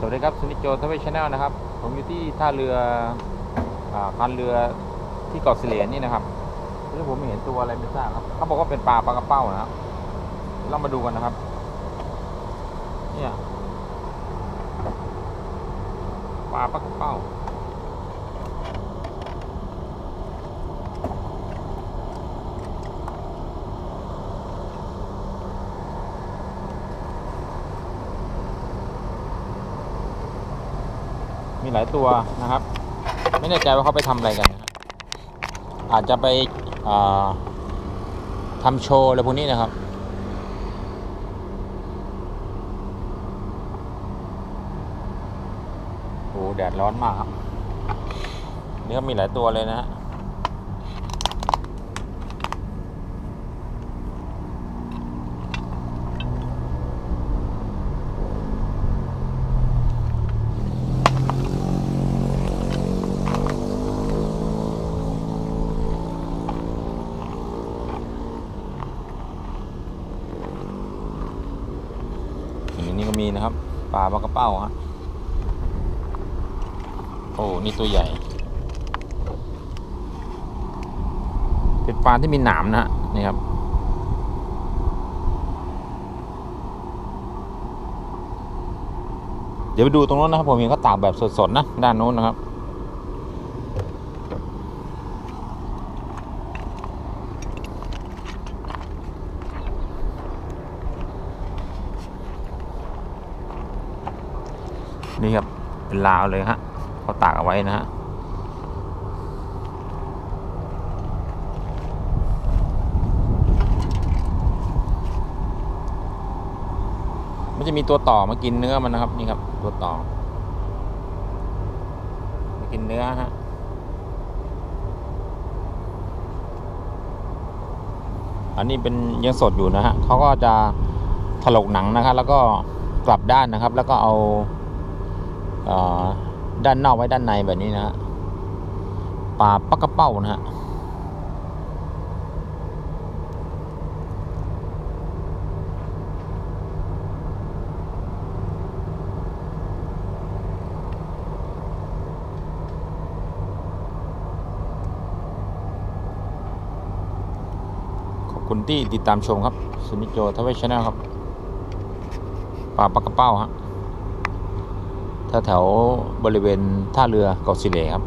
สวัสดีครับสุนิจโจทวีชแนลนะครับ ผมอยู่ที่ท่าเรือคันเรือที่เกาะเสลียนนี่นะครับที่ผมเห็นตัวอะไรไม่ทราบครับเขาบอกว่าเป็นปลาปลากระเป้านะครับเรามาดูกันนะครับ เนี่ยปลาปลากระเป้า มีหลายตัวนะครับ ไม่แน่ใจว่าเขาไปทำอะไรกันนะอาจจะไปอ่าทำโชว์อะไรพวกนี้นะครับโอ้แดดร้อนมากครับนี่ก็มีหลายตัวเลยนะฮะ นี้ก็มีนะครับปลาปลากระเป้าฮะโอ้นี่ตัวใหญ่ เป็นปลาที่มีหนามนะฮะนี่ครับเดี๋ยวไปดูตรงนู้นนะครับผมเห็นเขาตากแบบสดๆนะด้านนู้นนะครับ นี่ครับเป็นลาวเลยฮะเขาตากเอาไว้นะฮะมันจะมีตัวต่อมากินเนื้อมันนะครับนี่ครับ ตัวต่อมากินเนื้อฮะอันนี้เป็นยังสดอยู่นะฮะเขาก็จะถลกหนังนะครับ แล้วก็กลับด้านนะครับ แล้วก็เอา ด้านนอกไว้ด้านในแบบนี้นะฮะปลาปักกระเป้านะฮะขอบคุณที่ติดตามชมครับสุนิจโจทวีชแนลครับปลาปักกระเป้าฮะ แถวบริเวณท่าเรือเกาะสิเลครับ